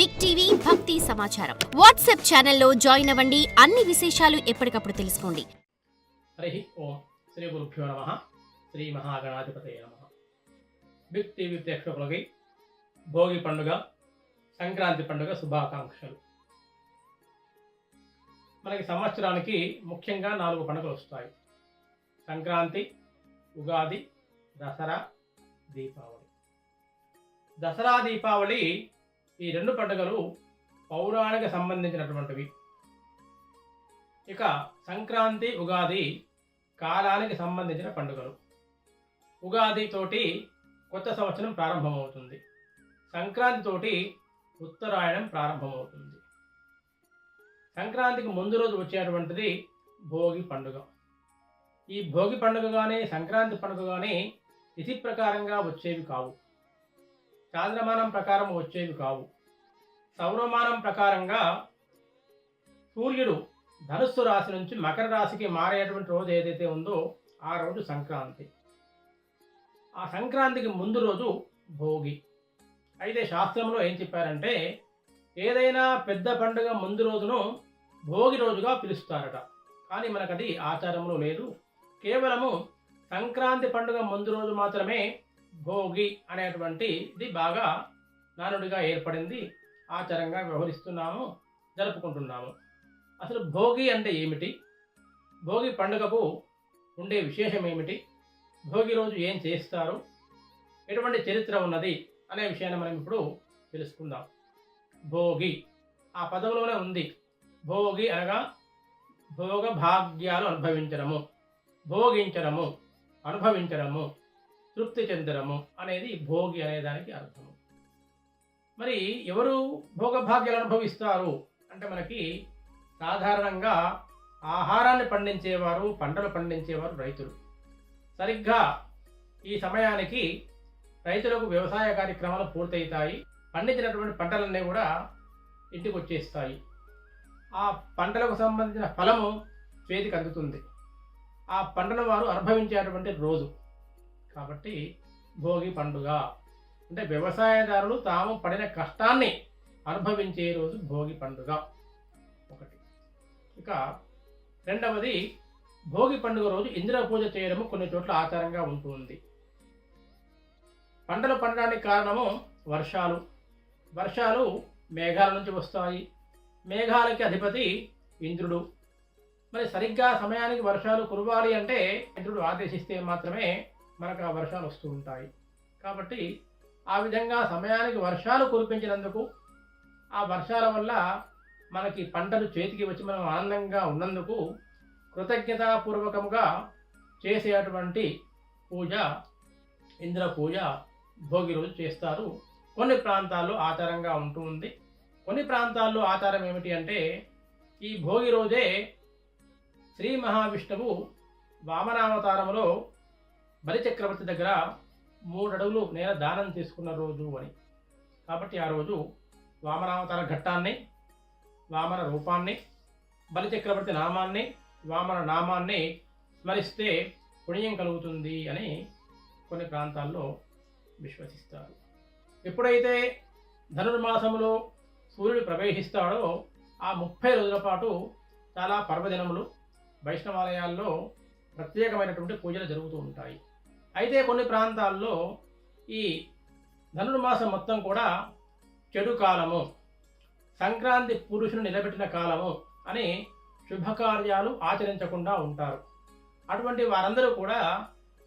Big TV భక్తి సమాచారం. WhatsApp ఛానల్లో జాయిన్ అవ్వండి. అన్ని విశేషాలు ఎప్పటికప్పుడు తెలుసుకోండి. హరి ఓం. శ్రీ గురుభ్యో నమ. శ్రీ మహాగణాధిపతయ నమ. బిగ్ టీవీ ప్రేక్షకులకి భోగి పండుగ సంక్రాంతి పండుగ శుభాకాంక్షలు. మనకి సంవత్సరానికి ముఖ్యంగా నాలుగు పండుగలు వస్తాయి. సంక్రాంతి ఉగాది దసరా దీపావళి. దసరా దీపావళి ఈ రెండు పండుగలు పౌరాణిక సంబంధించినటువంటివి. ఇక సంక్రాంతి ఉగాది కాలానికి సంబంధించిన పండుగలు. ఉగాదితోటి కొత్త సంవత్సరం ప్రారంభమవుతుంది. సంక్రాంతితోటి ఉత్తరాయణం ప్రారంభమవుతుంది. సంక్రాంతికి ముందు రోజు వచ్చేటువంటిది భోగి పండుగ. ఈ భోగి పండుగ కానీ సంక్రాంతి పండుగ కానీ తిథి ప్రకారంగా వచ్చేవి కావు. చాంద్రమానం ప్రకారం వచ్చేవి కావు. సౌరమానం ప్రకారంగా సూర్యుడు ధనుస్సు రాశి నుంచి మకర రాశికి మారేటువంటి రోజు ఏదైతే ఉందో ఆ రోజు సంక్రాంతి. ఆ సంక్రాంతికి ముందు రోజు భోగి. అయితే శాస్త్రంలో ఏం చెప్పారంటే ఏదైనా పెద్ద పండుగ ముందు రోజును భోగి రోజుగా పిలుస్తారట. కానీ మనకు అది ఆచారంలో లేదు. కేవలము సంక్రాంతి పండుగ ముందు రోజు మాత్రమే భోగి అనేటువంటి ఇది బాగా నానుడిగా ఏర్పడింది. ఆచారంగా వ్యవహరిస్తున్నాము జరుపుకుంటున్నాము. అసలు భోగి అంటే ఏమిటి? భోగి పండుగకు ఉండే విశేషం ఏమిటి? భోగి రోజు ఏం చేస్తారు? ఎటువంటి చరిత్ర ఉన్నది? అనే విషయాన్ని మనం ఇప్పుడు తెలుసుకుందాం. భోగి ఆ పదంలోనే ఉంది. భోగి అనగా భోగ భాగ్యాలు అనుభవించడము భోగించడము అనుభవించడము. తృప్తి చెందడము అనేది భోగి అనే దానికి అర్థము. మరి ఎవరు భోగభాగ్యాలు అనుభవిస్తారు? అంటే మనకి సాధారణంగా ఆహారాన్ని పండించేవారు పంటలు పండించేవారు రైతులు. సరిగ్గా ఈ సమయానికి రైతులకు వ్యవసాయ కార్యక్రమాలు పూర్తవుతాయి పండించినటువంటి పంటలన్నీ కూడా ఇంటికి వచ్చేస్తాయి ఆ పంటలకు సంబంధించిన ఫలము చేతికి అందుతుంది. ఆ పంటను వారు అనుభవించేటువంటి రోజు. కాబట్టి భోగి పండుగ. అంటే వ్యవసాయదారులు తాము పడిన కష్టాన్ని అనుభవించే రోజు భోగి పండుగ ఒకటి. ఇక రెండవది భోగి పండుగ రోజు ఇంద్ర పూజ చేయడము కొన్ని చోట్ల ఆచారంగా ఉంటుంది. పంటలు పండడానికి కారణము వర్షాలు. వర్షాలు మేఘాల నుంచి వస్తాయి. మేఘాలకి అధిపతి ఇంద్రుడు. మరి సరిగ్గా సమయానికి వర్షాలు కురవాలి అంటే ఇంద్రుడు ఆదేశిస్తే మాత్రమే మనకు ఆ వర్షాలు వస్తూ ఉంటాయి. కాబట్టి ఆ విధంగా సమయానికి వర్షాలు కురిపించినందుకు ఆ వర్షాల వల్ల మనకి పంటలు చేతికి వచ్చి మనం ఆనందంగా ఉన్నందుకు కృతజ్ఞతాపూర్వకముగా చేసేటువంటి పూజ ఇంద్ర పూజ భోగి రోజు చేస్తారు. కొన్ని ప్రాంతాల్లో ఆచారంగా ఉంటూ ఉంది. కొన్ని ప్రాంతాల్లో ఆచారం ఏమిటి అంటే ఈ భోగి రోజే శ్రీ మహావిష్ణువు వామనావతారంలో బలిచక్రవర్తి దగ్గర మూడు అడుగులు నేల దానం తీసుకున్న రోజు అని. కాబట్టి ఆ రోజు వామనావతార ఘట్టాన్ని వామన రూపాన్ని బలిచక్రవర్తి నామాన్ని వామన నామాన్ని స్మరిస్తే పుణ్యం కలుగుతుంది అని కొన్ని ప్రాంతాల్లో విశ్వసిస్తారు. ఎప్పుడైతే ధనుర్మాసంలో సూర్యుడు ప్రవేశిస్తాడో ఆ ముప్పై రోజుల పాటు చాలా పర్వదినములు వైష్ణవాలయాల్లో ప్రత్యేకమైనటువంటి పూజలు జరుగుతూ ఉంటాయి. అయితే కొన్ని ప్రాంతాల్లో ఈ ధనుర్మాసం మొత్తం కూడా చెడు కాలము సంక్రాంతి పురుషుని నిలబెట్టిన కాలము అని శుభకార్యాలు ఆచరించకుండా ఉంటారు. అటువంటి వారందరూ కూడా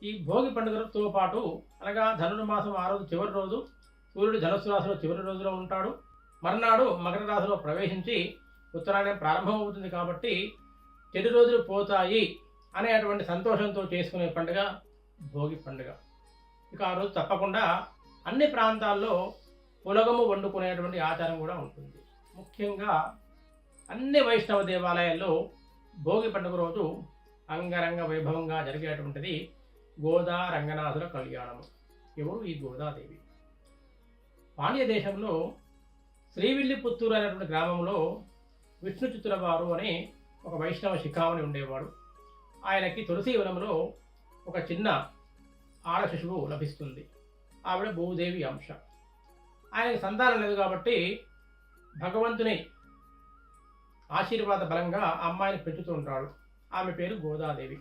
ఈ భోగి పండుగతో పాటు అనగా ధనుర్మాసం ఆ రోజు చివరి రోజు సూర్యుడు ధనుసు రాశిలో చివరి రోజులో ఉంటాడు. మర్నాడు మకర రాశిలో ప్రవేశించి ఉత్తరాయణం ప్రారంభమవుతుంది కాబట్టి చెడు రోజులు పోతాయి అనేటువంటి సంతోషంతో చేసుకునే పండుగ భోగి పండుగ. ఇక ఆ రోజు తప్పకుండా అన్ని ప్రాంతాల్లో పులగము వండుకునేటువంటి ఆచారం కూడా ఉంటుంది. ముఖ్యంగా అన్ని వైష్ణవ దేవాలయాల్లో భోగి పండుగ రోజు అంగరంగ వైభవంగా జరిగేటువంటిది గోదా రంగనాథుల కళ్యాణము ఎవరు ఈ గోదాదేవి? పాండ్య దేశంలో శ్రీవిల్లిపుత్తూరు అనేటువంటి గ్రామంలో విష్ణు చిత్తుల వారు అనే ఒక వైష్ణవ శిఖామణి ఉండేవాడు. ఆయనకి తులసీవనంలో ఒక చిన్న ఆడ శిశువు లభిస్తుంది. ఆవిడ భూదేవి అంశ. ఆయనకి సంతానం లేదు కాబట్టి భగవంతుని ఆశీర్వాద బలంగా అమ్మాయిని పెంచుతూ ఉంటాడు. ఆమె పేరు గోదాదేవి.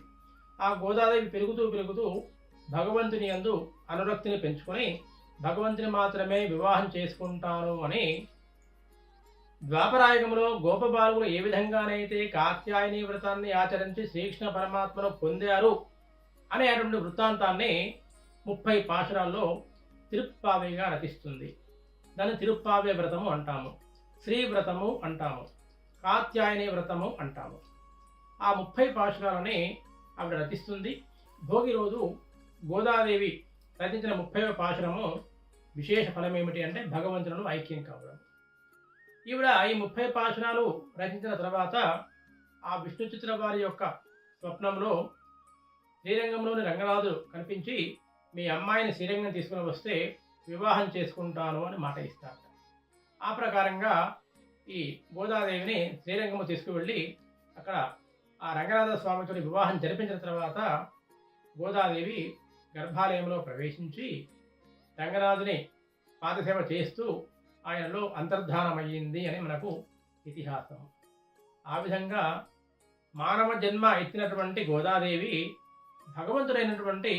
ఆ గోదాదేవి పెరుగుతూ పెరుగుతూ భగవంతుని అందు అనురక్తిని పెంచుకొని భగవంతుని మాత్రమే వివాహం చేసుకుంటాను అని ద్వాపరాయుగంలో గోపబాలు ఏ విధంగానైతే కాత్యాయని వ్రతాన్ని ఆచరించి శ్రీకృష్ణ పరమాత్మను పొందారు అనేటువంటి వృత్తాంతాన్ని ముప్పై పాశురాల్లో తిరుప్పావేగా రచిస్తుంది. దాన్ని తిరుప్పావే వ్రతము అంటాము. శ్రీ వ్రతము అంటాము. కాత్యాయని వ్రతము అంటాము. ఆ ముప్పై పాశురాలని ఆవిడ రచిస్తుంది. భోగి రోజు గోదాదేవి రచించిన ముప్పై పాశురము విశేష ఫలం ఏమిటి అంటే భగవంతులను ఐక్యం కావడం. ఈవిడ ఈ ముప్పై పాశురాలు రచించిన తర్వాత ఆ విష్ణు చిత్ర వారి యొక్క స్వప్నంలో శ్రీరంగంలోని రంగనాథుడు కనిపించి మీ అమ్మాయిని శ్రీరంగం తీసుకుని వస్తే వివాహం చేసుకుంటాను అని మాట ఇస్తారు ఆ ప్రకారంగా ఈ గోదాదేవిని శ్రీరంగము తీసుకువెళ్ళి అక్కడ ఆ రంగనాథ స్వామితో వివాహం జరిపించిన తర్వాత గోదాదేవి గర్భాలయంలో ప్రవేశించి రంగనాథుని పాదసేవ చేస్తూ ఆయనలో అంతర్ధానమయ్యింది అని మనకు ఇతిహాసం. ఆ విధంగా మానవ జన్మ ఎత్తినటువంటి గోదాదేవి భగవంతుడైనటువంటి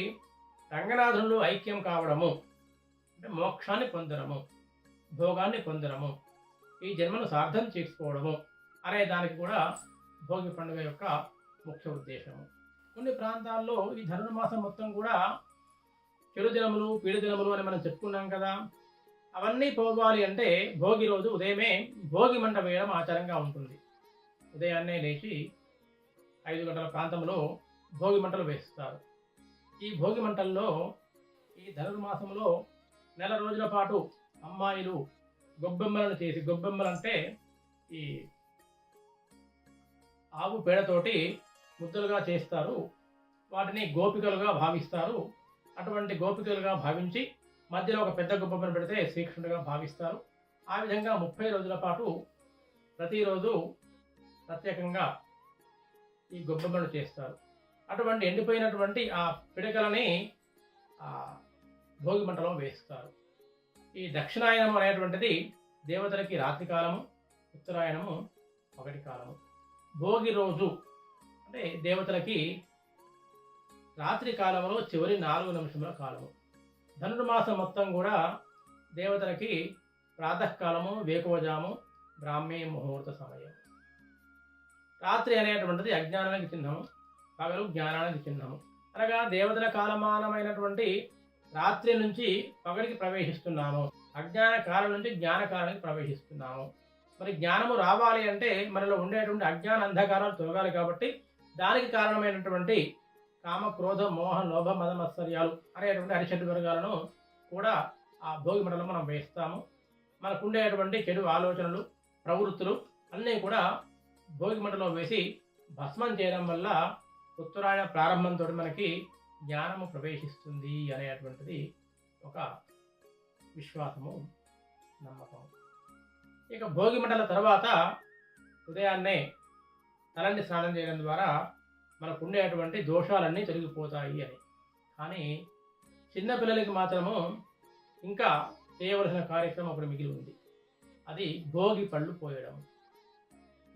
రంగనాథులు ఐక్యం కావడము అంటే మోక్షాన్ని పొందడము భోగాన్ని పొందడము ఈ జన్మను సార్థం చేసుకోవడము అనే దానికి కూడా భోగి పండుగ యొక్క ముఖ్య ఉద్దేశము. కొన్ని ప్రాంతాల్లో ఈ ధనుర్మాసం మొత్తం కూడా చెడు దినములు పీడు దినములు అని మనం చెప్పుకున్నాం కదా. అవన్నీ పోవాలి అంటే భోగి రోజు ఉదయమే భోగి మంట వేయడం ఆచారంగా ఉంటుంది. ఉదయాన్నే లేచి ఐదు గంటల ప్రాంతంలో భోగి మంటలు వేస్తారు. ఈ భోగి మంటల్లో ఈ ధనుర్మాసంలో నెల రోజుల పాటు అమ్మాయిలు గొబ్బెమ్మలను చేసి గొబ్బెమ్మలు అంటే ఈ ఆవు పేడతోటి ముద్దలుగా చేస్తారు. వాటిని గోపికలుగా భావిస్తారు. అటువంటి గోపికలుగా భావించి మధ్యలో ఒక పెద్ద గొబ్బెమ్మను పెడితే శ్రీకృష్ణుడిగా భావిస్తారు. ఆ విధంగా ముప్పై రోజుల పాటు ప్రతిరోజు ప్రత్యేకంగా ఈ గొబ్బెమ్మలు చేస్తారు. అటువంటి ఎండిపోయినటువంటి ఆ పిడకలని భోగి మంటలో వేస్తారు. ఈ దక్షిణాయనం అనేటువంటిది దేవతలకి రాత్రి కాలము ఉత్తరాయణము ఒకటి కాలము. భోగి రోజు అంటే దేవతలకి రాత్రి కాలంలో చివరి నాలుగు నిమిషముల కాలము. ధనుర్మాసం మొత్తం కూడా దేవతలకి ప్రాతకాలము వేకువజాము బ్రాహ్మీ ముహూర్త సమయం. రాత్రి అనేటువంటిది అజ్ఞానానికి చిహ్నము. పగలు జ్ఞానాన్ని చిన్నాము అనగా దేవతల కాలమానమైనటువంటి రాత్రి నుంచి పగలికి ప్రవేశిస్తున్నాము. అజ్ఞాన కాలం నుంచి జ్ఞాన కాలానికి ప్రవేశిస్తున్నాము. మరి జ్ఞానము రావాలి అంటే మనలో ఉండేటువంటి అజ్ఞాన అంధకారాలు తొలగాలి కాబట్టి దానికి కారణమైనటువంటి కామ క్రోధ మోహ లోభ మదమత్సర్యాలు అనేటువంటి అరిషడ్ వర్గాలను కూడా ఆ భోగి మండలం మనం వేస్తాము. మనకుండేటువంటి చెడు ఆలోచనలు ప్రవృత్తులు అన్నీ కూడా భోగి మండలం వేసి భస్మం చేయడం వల్ల ఉత్తరాయణ ప్రారంభంతో మనకి జ్ఞానము ప్రవేశిస్తుంది అనేటువంటిది ఒక విశ్వాసము నమ్మకం. ఇక భోగి మండల తర్వాత ఉదయాన్నే తలంటి స్నానం చేయడం ద్వారా మనకు ఉండేటువంటి దోషాలన్నీ తొలగిపోతాయి అని. కానీ చిన్నపిల్లలకి మాత్రము ఇంకా చేయవలసిన కార్యక్రమం ఒకటి మిగిలి ఉంది. అది భోగి పళ్ళు పోయడం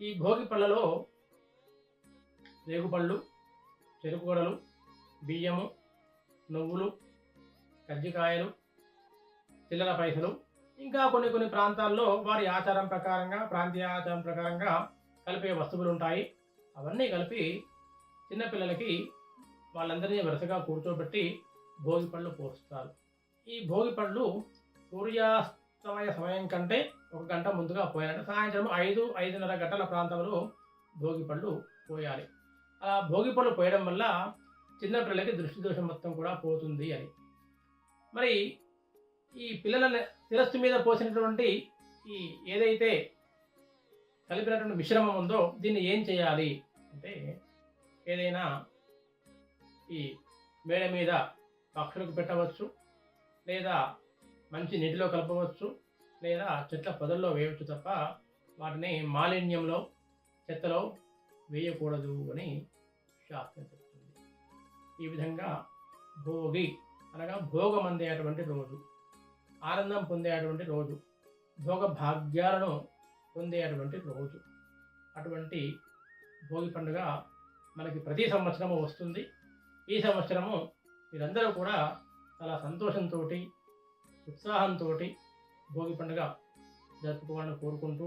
ఈ భోగి పళ్ళలో రేగుపళ్ళు చెరుకుగడలు బియ్యము నువ్వులు కజ్జికాయలు చిల్లర పైసలు. ఇంకా కొన్ని కొన్ని ప్రాంతాల్లో వారి ఆచారం ప్రకారంగా ప్రాంతీయ ఆచారం ప్రకారంగా కలిపే వస్తువులు ఉంటాయి అవన్నీ కలిపి చిన్నపిల్లలకి వాళ్ళందరినీ వరుసగా కూర్చోబెట్టి భోగి పళ్ళు పోస్తారు. ఈ భోగి పళ్ళు సూర్యాస్తమయ సమయం కంటే ఒక గంట ముందుగా పోయాలంటే సాయంత్రం ఐదు ఐదున్నర గంటల ప్రాంతంలో భోగి పళ్ళు పోయాలి. ఆ భోగి పళ్ళు పోయడం వల్ల చిన్నపిల్లలకి దృష్టి దోషం మొత్తం కూడా పోతుంది అని. మరి ఈ పిల్లల శిరస్సు మీద పోసినటువంటి ఈ ఏదైతే కలిపినటువంటి మిశ్రమం ఉందో దీన్ని ఏం చేయాలి అంటే ఏదైనా ఈ మేడ మీద పక్షులకు పెట్టవచ్చు లేదా మంచి నీటిలో కలపవచ్చు లేదా చెట్ల పొదల్లో వేయవచ్చు తప్ప వాటిని మాలిన్యంలో చెత్తలో వేయకూడదు అని శాస్త్రం చెప్తుంది. ఈ విధంగా భోగి అనగా భోగం అందేటువంటి రోజు ఆనందం పొందేటువంటి రోజు భోగ భాగ్యాలను పొందేటువంటి రోజు. అటువంటి భోగి పండుగ మనకి ప్రతి సంవత్సరము వస్తుంది. ఈ సంవత్సరము మీరందరూ కూడా చాలా సంతోషంతో ఉత్సాహంతో భోగి పండుగ జరుపుకోవాలని కోరుకుంటూ